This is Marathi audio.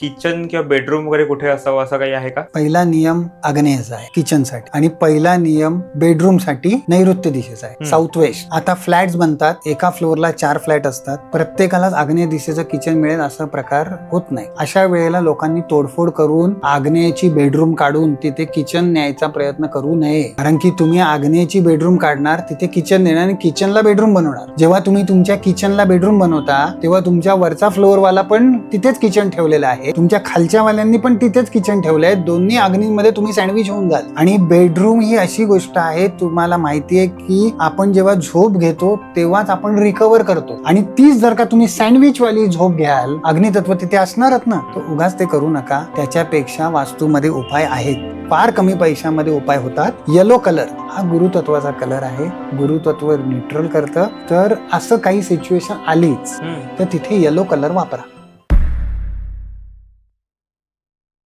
किचन किंवा बेडरूम वगैरे कुठे असावं असं काही आहे का? पहिला नियम आग्नेयचा आहे किचनसाठी. आणि पहिला नियम बेडरूमसाठी नैऋत्य दिशेचा आहे. साऊथ वेस्ट आता फ्लॅट्स बनतात एका फ्लोअरला चार फ्लॅट असतात. प्रत्येकालाच आग्नेय दिशेचं किचन मिळेल असा प्रकार होत नाही. अशा वेळेला लोकांनी तोडफोड करून आग्नेयची बेडरूम काढून तिथे किचन न्यायचा प्रयत्न करू नये. कारण की तुम्ही आग्नेयची बेडरूम काढणार तिथे किचन देणार आणि किचनला बेडरूम बनवणार. जेव्हा तुम्ही तुमच्या किचनला बेडरूम बनवता तेव्हा तुमच्या वरचा फ्लोअर वाला पण तिथेच किचन ठेवलेलं आहे. तुमच्या खालच्या वाल्यांनी पण तिथेच किचन ठेवलंय. दोन्ही अग्नीमध्ये तुम्ही सँडविच होऊन जाल. आणि बेडरूम ही अशी गोष्ट आहे तुम्हाला माहिती आहे की आपण जेव्हा झोप घेतो तेव्हाच आपण रिकवर करतो. आणि तीच जर का तुम्ही सँडविच वाली झोप घ्याल अग्नितत्व तिथे असणारच ना? तर उगाच ते करू नका. त्याच्यापेक्षा वास्तूमध्ये उपाय आहेत. फार कमी पैशामध्ये उपाय होतात. येलो कलर हा गुरुतत्वाचा कलर आहे. गुरुतत्व न्यूट्रल करतं. तर असं काही सिच्युएशन आलीच तर तिथे येलो कलर वापरा.